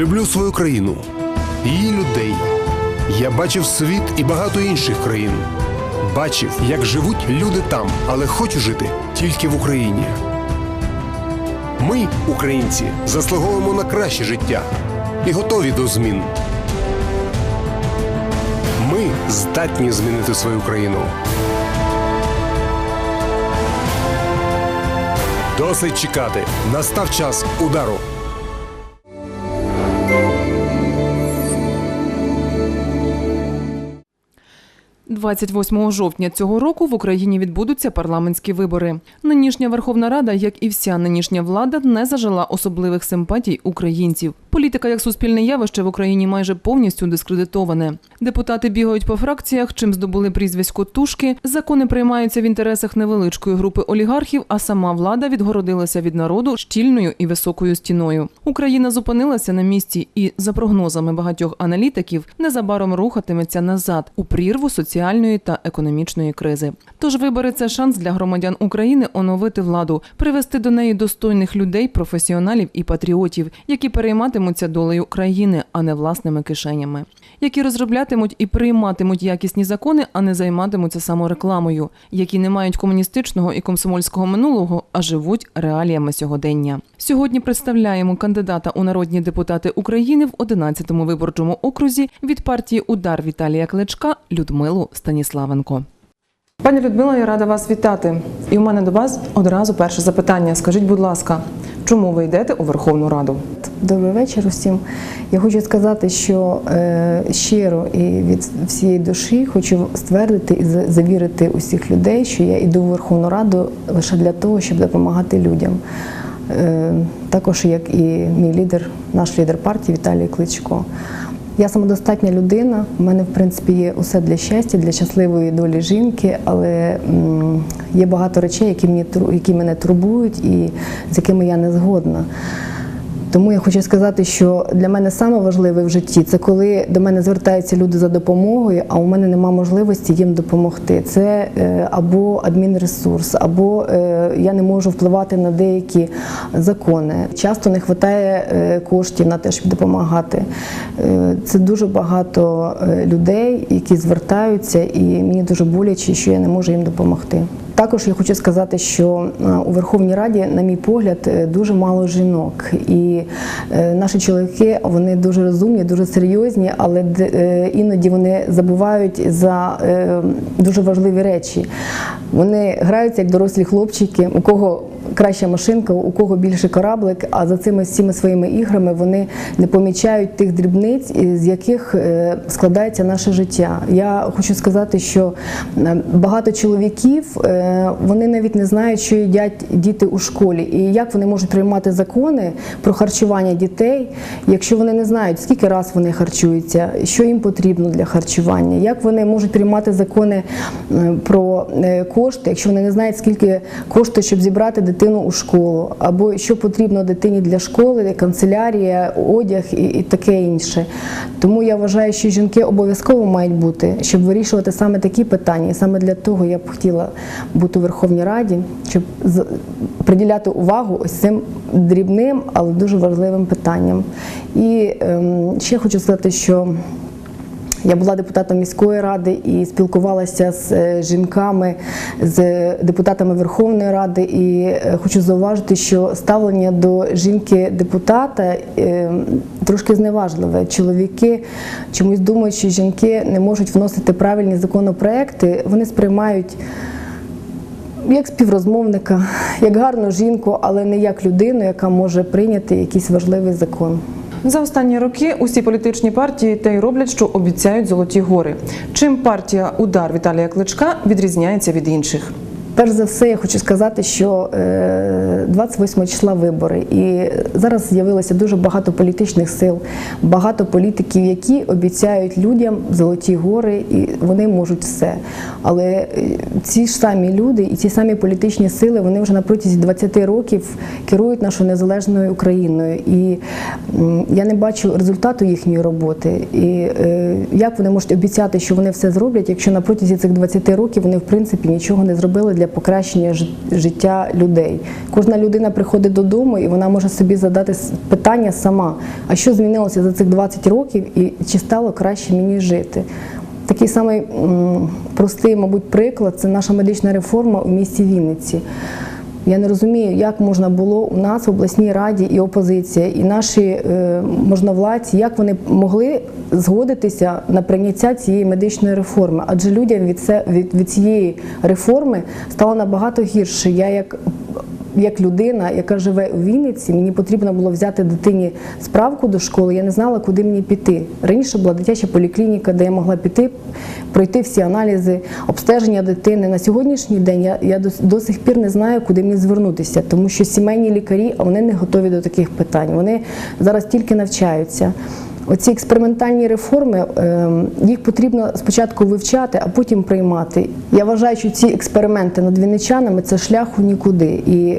люблю свою країну, її людей. Я бачив світ і багато інших країн. Бачив, як живуть люди там, але хочу жити тільки в Україні. Ми, українці, заслуговуємо на краще життя і готові до змін. Ми здатні змінити свою країну. Досить чекати. Настав час удару. – 28 жовтня цього року в Україні відбудуться парламентські вибори. Нинішня Верховна Рада, як і вся нинішня влада, не зажила особливих симпатій українців. Політика як суспільне явище в Україні майже повністю дискредитоване. Депутати бігають по фракціях, чим здобули прізвисько тушки. Закони приймаються в інтересах невеличкої групи олігархів, а сама влада відгородилася від народу щільною і високою стіною. Україна зупинилася на місці і, за прогнозами багатьох аналітиків, незабаром рухатиметься назад у прірву соціальної та економічної кризи. Тож вибори це шанс для громадян України оновити владу, привести до неї достойних людей, професіоналів і патріотів, які перейматимуться долею країни, а не власними кишенями, які розроблятимуть і прийматимуть якісні закони, а не займатимуться саморекламою, які не мають комуністичного і комсомольського минулого, а живуть реаліями сьогодення. Сьогодні представляємо кандидата у народні депутати України в 11-му виборчому окрузі від партії Удар Віталія Кличка Людмилу Станіславенко. Пані Людмила, я рада вас вітати. І у мене до вас одразу перше запитання. Скажіть, будь ласка, чому ви йдете у Верховну Раду? Добрий вечір усім. Я хочу сказати, що е, щиро і від всієї душі хочу ствердити і завірити усіх людей, що я йду в Верховну Раду лише для того, щоб допомагати людям. Е, також як і мій лідер, наш лідер партії Віталій Кличко. Я самодостатня людина. У мене, в принципі, є усе для щастя, для щасливої долі жінки, але є багато речей, які, які мене турбують і з якими я не згодна. Тому я хочу сказати, що для мене саме важливе в житті це коли до мене звертаються люди за допомогою, а у мене нема можливості їм допомогти. Це е, або адмінресурс, або е, я не можу впливати на деякі закони. Часто не вистачає е, коштів на те, щоб допомагати. Це дуже багато людей, які звертаються, і мені дуже боляче, що я не можу їм допомогти. Також я хочу сказати, що е, у Верховній Раді, на мій погляд, е, дуже мало жінок, і е, наші чоловіки вони дуже розумні, дуже серйозні, але іноді вони забувають за дуже важливі речі. Вони граються як дорослі хлопчики, у кого краща машинка, у кого більше кораблик, а за цими всіми своїми іграми вони не помічають тих дрібниць, з яких складається наше життя. Я хочу сказати, що багато чоловіків вони навіть не знають, що їдять діти у школі, і як вони можуть приймати закони про харчування дітей, якщо вони не знають, скільки раз вони харчуються, що їм потрібно для харчування, як вони можуть приймати закони е, про е, кошти, якщо вони не знають, скільки коштує, щоб зібрати дитину у школу, або що потрібно дитині для школи, канцелярія, одяг і, і таке інше. Тому я вважаю, що жінки обов'язково мають бути, щоб вирішувати саме такі питання. І саме для того я б хотіла бути у Верховній Раді, щоб приділяти увагу ось цим дрібним, але дуже важливим питанням. І ем, ще хочу сказати, що я була депутатом міської ради і спілкувалася з е, жінками, з депутатами Верховної Ради. І е, хочу зауважити, що ставлення до жінки-депутата е, трошки зневажливе. Чоловіки чомусь думають, що жінки не можуть вносити правильні законопроекти. Вони сприймають як співрозмовника, як гарну жінку, але не як людину, яка може прийняти якийсь важливий закон. За останні роки усі політичні партії те й роблять, що обіцяють золоті гори. Чим партія Удар Віталія Кличка відрізняється від інших? Перш за все, я хочу сказати, що е, 28 числа вибори, і зараз з'явилося дуже багато політичних сил, багато політиків, які обіцяють людям золоті гори, і вони можуть все. Але е, ці ж самі люди і ці самі політичні сили, вони вже на протязі 20 років керують нашою незалежною Україною. І я не бачу результату їхньої роботи. І е, як вони можуть обіцяти, що вони все зроблять, якщо на протязі цих 20 років вони в принципі нічого не зробили для покращення життя людей. Кожна людина приходить додому і вона може собі задати питання сама: а що змінилося за цих 20 років, і чи стало краще мені жити? Такий самий простий, мабуть, приклад це наша медична реформа у місті Вінниці. Я не розумію, як можна було у нас в обласній раді і опозиція, і наші е, можновладці, як вони могли згодитися на прийняття цієї медичної реформи. Адже людям від, це, від, від цієї реформи стало набагато гірше. Я як як людина, яка живе у Вінниці, мені потрібно було взяти дитині справку до школи. Я не знала, куди мені піти. Раніше була дитяча поліклініка, де я могла піти, пройти всі аналізи, обстеження дитини. На сьогоднішній день я, я до, до сих пір не знаю, куди мені звернутися, тому що сімейні лікарі вони не готові до таких питань. Вони зараз тільки навчаються. Оці експериментальні реформи, ем, їх потрібно спочатку вивчати, а потім приймати. Я вважаю, що ці експерименти над вінничанами це шлях у нікуди. І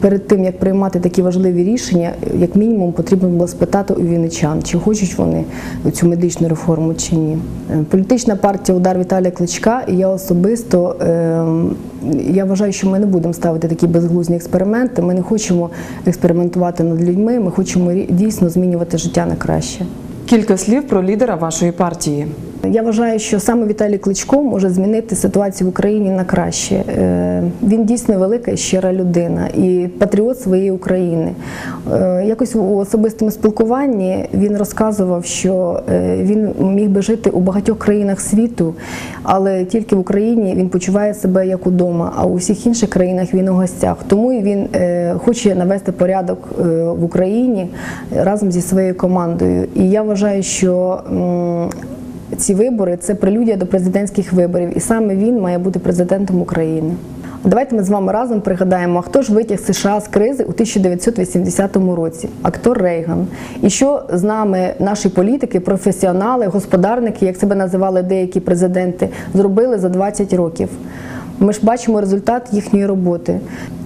перед тим як приймати такі важливі рішення, як мінімум потрібно було спитати у вінничан, чи хочуть вони цю медичну реформу чи ні. Е, Політична партія Удар Віталія Кличка і я особисто ем, я вважаю, що ми не будемо ставити такі безглузні експерименти. Ми не хочемо експериментувати над людьми. Ми хочемо дійсно змінювати життя на краще. Кілька слів про лідера вашої партії. Я вважаю, що саме Віталій Кличко може змінити ситуацію в Україні на краще. Е, Він дійсно велика і щира людина і патріот своєї України. Е, Якось у особистому спілкуванні він розказував, що е, він міг би жити у багатьох країнах світу, але тільки в Україні він почуває себе як удома, а у всіх інших країнах він у гостях. Тому і він хоче навести порядок в Україні разом зі своєю командою. І я вважаю, що ці вибори це прелюдія до президентських виборів, і саме він має бути президентом України. Давайте ми з вами разом пригадаємо, а хто ж витяг США з кризи у 1980 році? Актор Рейган. І що з нами наші політики, професіонали, господарники, як себе називали деякі президенти, зробили за 20 років? Ми ж бачимо результат їхньої роботи.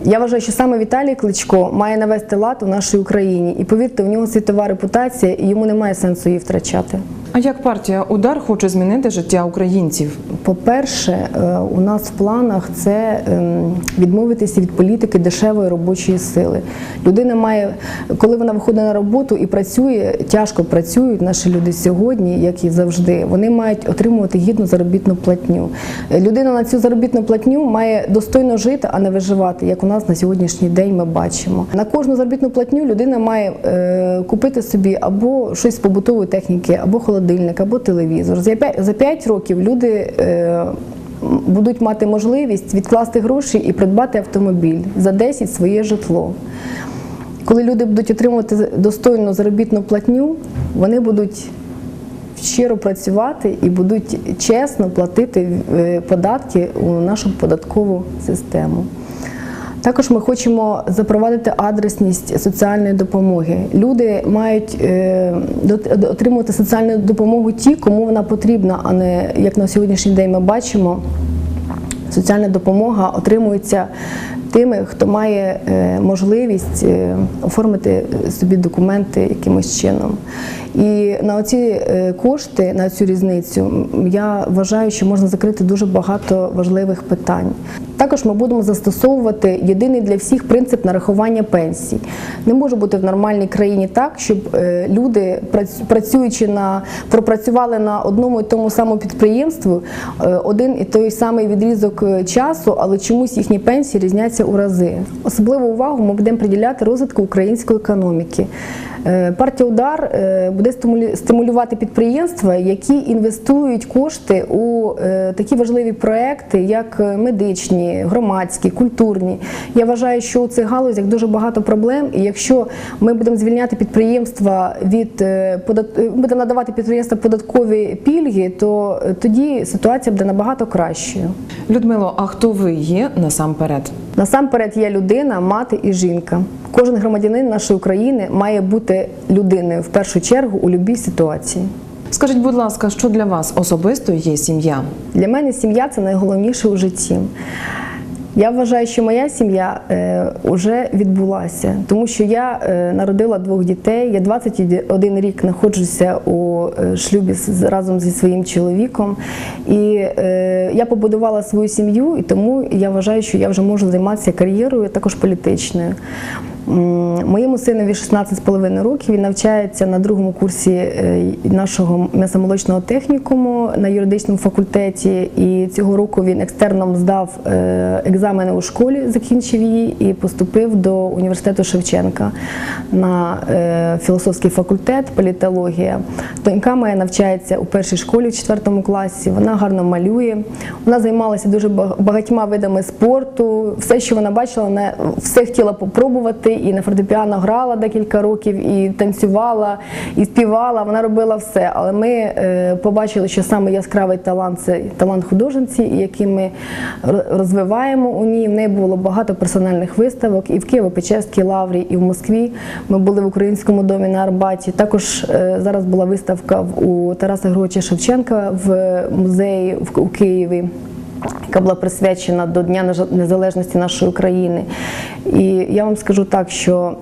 Я вважаю, що саме Віталій Кличко має навести лад у нашій Україні. І повірте, у нього світова репутація, і йому немає сенсу її втрачати. А як партія Удар хоче змінити життя українців? По-перше, е, у нас в планах це ем, відмовитися від політики дешевої робочої сили. Людина має, коли вона виходить на роботу і працює, тяжко працюють наші люди сьогодні, як і завжди. Вони мають отримувати гідну заробітну платню. Е, Людина на цю заробітну платню має достойно жити, а не виживати, як у нас на сьогоднішній день ми бачимо. На кожну заробітну платню людина має е, купити собі або щось з побутової техніки, або холодильник, або телевізор. За 5, за 5 років люди. Е, Будуть мати можливість відкласти гроші і придбати автомобіль за 10 своє житло. Коли люди будуть отримувати достойну заробітну платню, вони будуть щиро працювати і будуть чесно платити е, податки у нашу податкову систему. Також ми хочемо запровадити адресність соціальної допомоги. Люди мають е, отримувати соціальну допомогу ті, кому вона потрібна, а не як на сьогоднішній день ми бачимо, соціальна допомога отримується тими, хто має е, можливість е, оформити собі документи якимось чином. І на оці е, кошти, на цю різницю, я вважаю, що можна закрити дуже багато важливих питань. Також ми будемо застосовувати єдиний для всіх принцип нарахування пенсій. Не може бути в нормальній країні так, щоб е, люди, працюючи на пропрацювали на одному і тому самому підприємству е, один і той самий відрізок е, часу, але чомусь їхні пенсії різняться у рази. Особливу увагу ми будемо приділяти розвитку української економіки. Е, Партія Удар е, буде стимулю- стимулювати підприємства, які інвестують кошти у е, такі важливі проекти, як медичні, громадські, культурні. Я вважаю, що у цих галузях дуже багато проблем, і якщо ми будемо звільняти підприємства від будемо надавати підприємствам податкові пільги, то тоді ситуація буде набагато кращою. Людмило, а хто ви є насамперед? Насамперед є людина, мати і жінка. Кожен громадянин нашої України має бути людиною в першу чергу у будь-якій ситуації. Скажіть, будь ласка, що для вас особисто є сім'я? Для мене сім'я це найголовніше у житті. Я вважаю, що моя сім'я е, вже відбулася, тому що я е, народила двох дітей. Я 21 рік знаходжуся у е, шлюбі разом зі своїм чоловіком. І е, я побудувала свою сім'ю, і тому я вважаю, що я вже можу займатися кар'єрою, також політичною. Моєму синові 16,5 років. Він навчається на другому курсі е, нашого м'ясомолочного технікуму на юридичному факультеті. І цього року він екстерном здав е, екзамени у школі, закінчив її і поступив до університету Шевченка на е, філософський факультет, політологія. Донька моя навчається у першій школі в четвертому класі. Вона гарно малює. Вона займалася дуже багатьма видами спорту. Все, що вона бачила, вона все хотіла попробувати. І на фортепіано грала декілька років, і танцювала, і співала. Вона робила все. Але ми е, побачили, що саме яскравий талант це талант художниці, який ми розвиваємо у ній. В неї було багато персональних виставок і в Києво-Печерській лаврі, і в Москві. Ми були в українському домі на Арбаті. Також е, зараз була виставка у Тараса Григоровича Шевченка в музеї в- у Києві яка була присвячена до Дня Незалежності нашої України. І я вам скажу так, що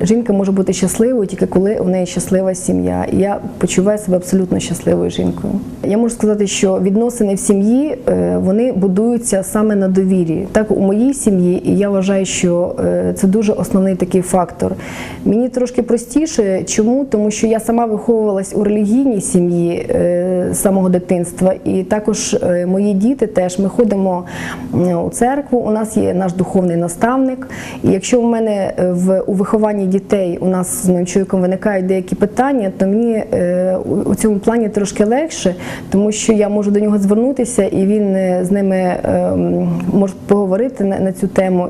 жінка може бути щасливою тільки коли у неї щаслива сім'я. І я почуваю себе абсолютно щасливою жінкою. Я можу сказати, що відносини в сім'ї е, вони будуються саме на довірі. Так у моїй сім'ї, і я вважаю, що е, це дуже основний такий фактор. Мені трошки простіше. Чому? Тому що я сама виховувалась у релігійній сім'ї е, з самого дитинства, і також мої діти теж ми ходимо у церкву. У нас є наш духовний наставник. І якщо в мене е, в у вихованні дітей у нас з моїм чоловіком виникають деякі питання, то мені е, у- у цьому плані трошки легше, тому що я можу до нього звернутися, і він е, з ними ем, може поговорити на, на цю тему.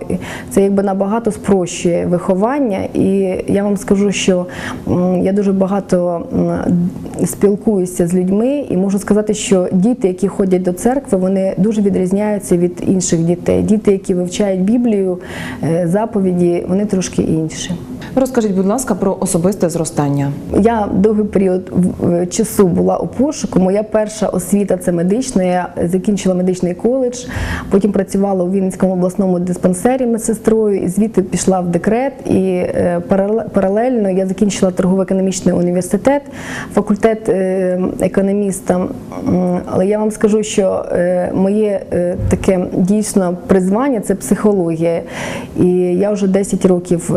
Це якби набагато спрощує виховання. І я вам скажу, що я дуже багато спілкуюся з людьми, і можу сказати, що діти, які ходять до церкви, вони дуже відрізняються від інших дітей. Діти, які вивчають Біблію, е, заповіді, вони трошки інші. Розкажіть, будь ласка, про особисте зростання. Я довгий період часу була у пошуку. Моя перша освіта це медична. Я закінчила медичний коледж, потім працювала у Вінницькому обласному диспансері медсестрою, і звідти пішла в декрет. І е, паралельно я закінчила торгово-економічний університет, факультет е, економіста. Але я вам скажу, що е, моє таке дійсно призвання це психологія. І я вже 10 років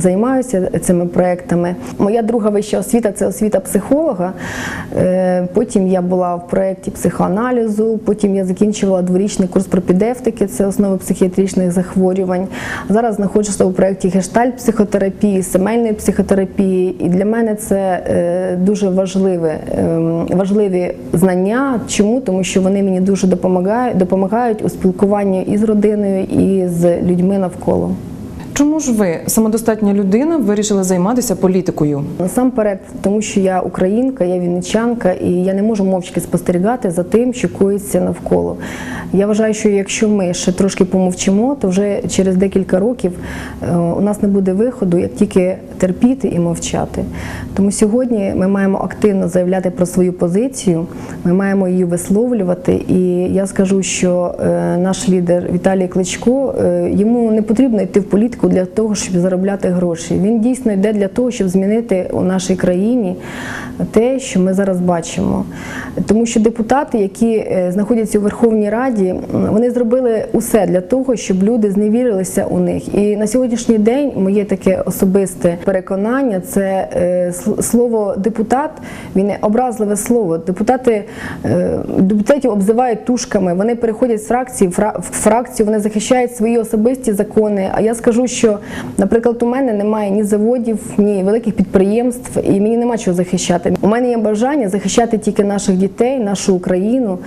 займаюся цими проектами. Моя друга вища освіта це освіта психолога. Е, Потім я була в проєкті психоаналізу, потім я закінчувала дворічний курс пропідевтики, це основи психіатричних захворювань. Зараз знаходжуся у проєкті гештальт психотерапії, сімейної психотерапії. І для мене це е, дуже важливе, ем, важливі знання. Чому? Тому що вони мені дуже допомагають, допомагають у спілкуванні і з родиною, і з людьми навколо. Чому ж ви, самодостатня людина, вирішили займатися політикою? Насамперед, тому що я українка, я вінничанка, і я не можу мовчки спостерігати за тим, що коїться навколо. Я вважаю, що якщо ми ще трошки помовчимо, то вже через декілька років е, у нас не буде виходу, як тільки терпіти і мовчати. Тому сьогодні ми маємо активно заявляти про свою позицію, ми маємо її висловлювати. І я скажу, що е, наш лідер Віталій Кличко е, йому не потрібно йти в політику для того, щоб заробляти гроші. Він дійсно йде для того, щоб змінити у нашій країні те, що ми зараз бачимо. Тому що депутати, які е, знаходяться у Верховній Раді, вони зробили усе для того, щоб люди зневірилися у них. І на сьогоднішній день моє таке особисте переконання це е, слово депутат, він образливе слово. Депутати е, депутатів обзивають тушками. Вони переходять з фракції в фракцію, вони захищають свої особисті закони. А я скажу, що, наприклад, у мене немає ні заводів, ні великих підприємств, і мені нема чого захищати. У мене є бажання захищати тільки наших дітей, нашу Україну.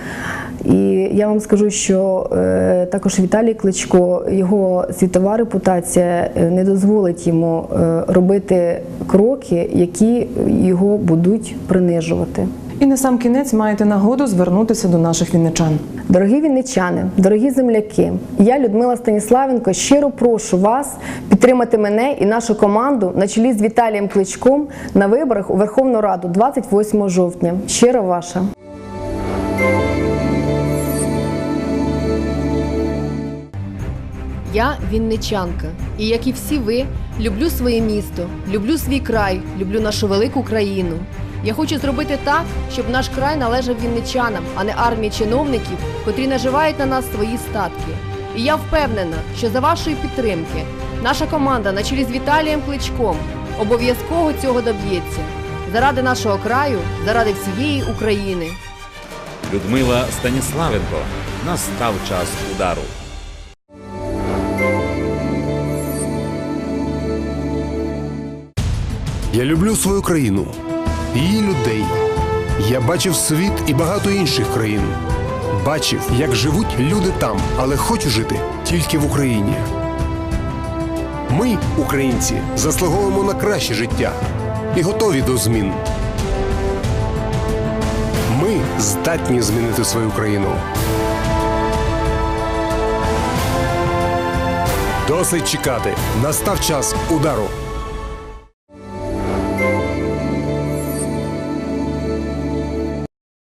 І я вам скажу, що е, також Віталій Кличко, його світова репутація е, не дозволить йому е, робити кроки, які його будуть принижувати. І на сам кінець маєте нагоду звернутися до наших вінничан. Дорогі вінничани, дорогі земляки, я Людмила Станіславенко щиро прошу вас підтримати мене і нашу команду на чолі з Віталієм Кличком на виборах у Верховну Раду 28 жовтня. Щиро ваша. Я вінничанка, і як і всі ви, люблю своє місто, люблю свій край, люблю нашу велику країну. Я хочу зробити так, щоб наш край належав вінничанам, а не армії чиновників, котрі наживають на нас свої статки. І я впевнена, що за вашої підтримки наша команда на чолі з Віталієм Кличком обов'язково цього доб'ється. Заради нашого краю, заради всієї України. Людмила Станіславенко. Настав час удару. Я люблю свою країну, її людей. Я бачив світ і багато інших країн. Бачив, як живуть люди там, але хочу жити тільки в Україні. Ми, українці, заслуговуємо на краще життя і готові до змін. Ми здатні змінити свою країну. Досить чекати. Настав час удару.